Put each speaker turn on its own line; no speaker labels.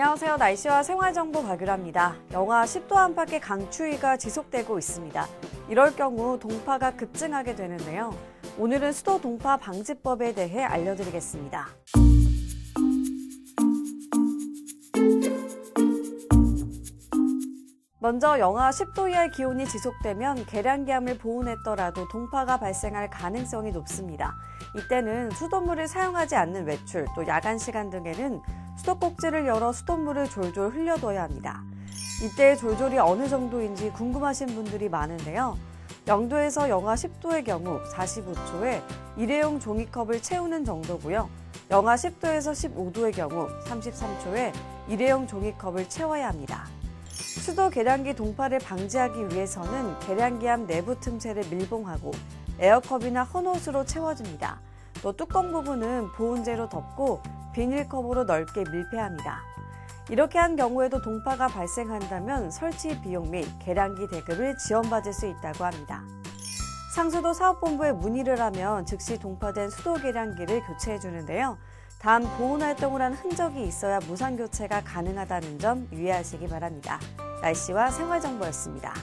안녕하세요. 날씨와 생활정보 박유라입니다. 영하 10도 안팎의 강추위가 지속되고 있습니다. 이럴 경우 동파가 급증하게 되는데요. 오늘은 수도 동파 방지법에 대해 알려드리겠습니다. 먼저 영하 10도 이하의 기온이 지속되면 계량기암을 보온했더라도 동파가 발생할 가능성이 높습니다. 이때는 수돗물을 사용하지 않는 외출, 또 야간 시간 등에는 수도꼭지를 열어 수돗물을 졸졸 흘려둬야 합니다. 이때 졸졸이 어느 정도인지 궁금하신 분들이 많은데요. 영도에서 영하 10도의 경우 45초에 일회용 종이컵을 채우는 정도고요. 영하 10도에서 15도의 경우 33초에 일회용 종이컵을 채워야 합니다. 수도 계량기 동파를 방지하기 위해서는 계량기암 내부 틈새를 밀봉하고 에어컵이나 헌옷으로 채워줍니다. 또 뚜껑 부분은 보온재로 덮고 비닐컵으로 넓게 밀폐합니다. 이렇게 한 경우에도 동파가 발생한다면 설치 비용 및 계량기 대금을 지원받을 수 있다고 합니다. 상수도 사업본부에 문의를 하면 즉시 동파된 수도 계량기를 교체해 주는데요. 단 보온 활동을 한 흔적이 있어야 무상 교체가 가능하다는 점 유의하시기 바랍니다. 날씨와 생활 정보였습니다.